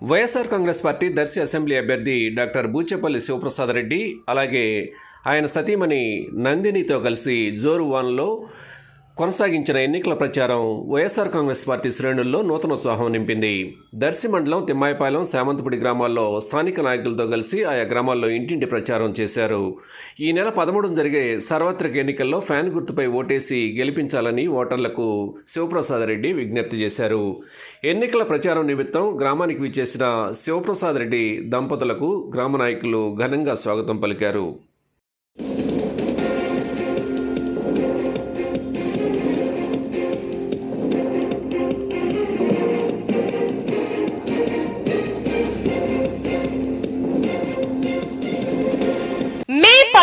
YSR Congress party Darsi assembly అభ్యర్థి doctor Boochepalli Sivaprasad Reddy అలాగే ఆయన సతీమణి నందినితో కలిసి జోరు వాన్లో కొనసాగించిన ఎన్నికల ప్రచారం వైఎస్ఆర్ కాంగ్రెస్ పార్టీ శ్రేణుల్లో నూతనోత్సాహం నింపింది. దర్శి మండలం తిమ్మాయిపాలెం శామంతపుడి గ్రామాల్లో స్థానిక నాయకులతో కలిసి ఆయా గ్రామాల్లో ఇంటింటి ప్రచారం చేశారు. ఈ నెల పదమూడున జరిగే సార్వత్రిక ఎన్నికల్లో ఫ్యాన్ గుర్తుపై ఓటేసి గెలిపించాలని ఓటర్లకు శివప్రసాద్ రెడ్డి విజ్ఞప్తి చేశారు. ఎన్నికల ప్రచారం నిమిత్తం గ్రామానికి విచ్చేసిన శివప్రసాద్ రెడ్డి దంపతులకు గ్రామ నాయకులు ఘనంగా స్వాగతం పలికారు.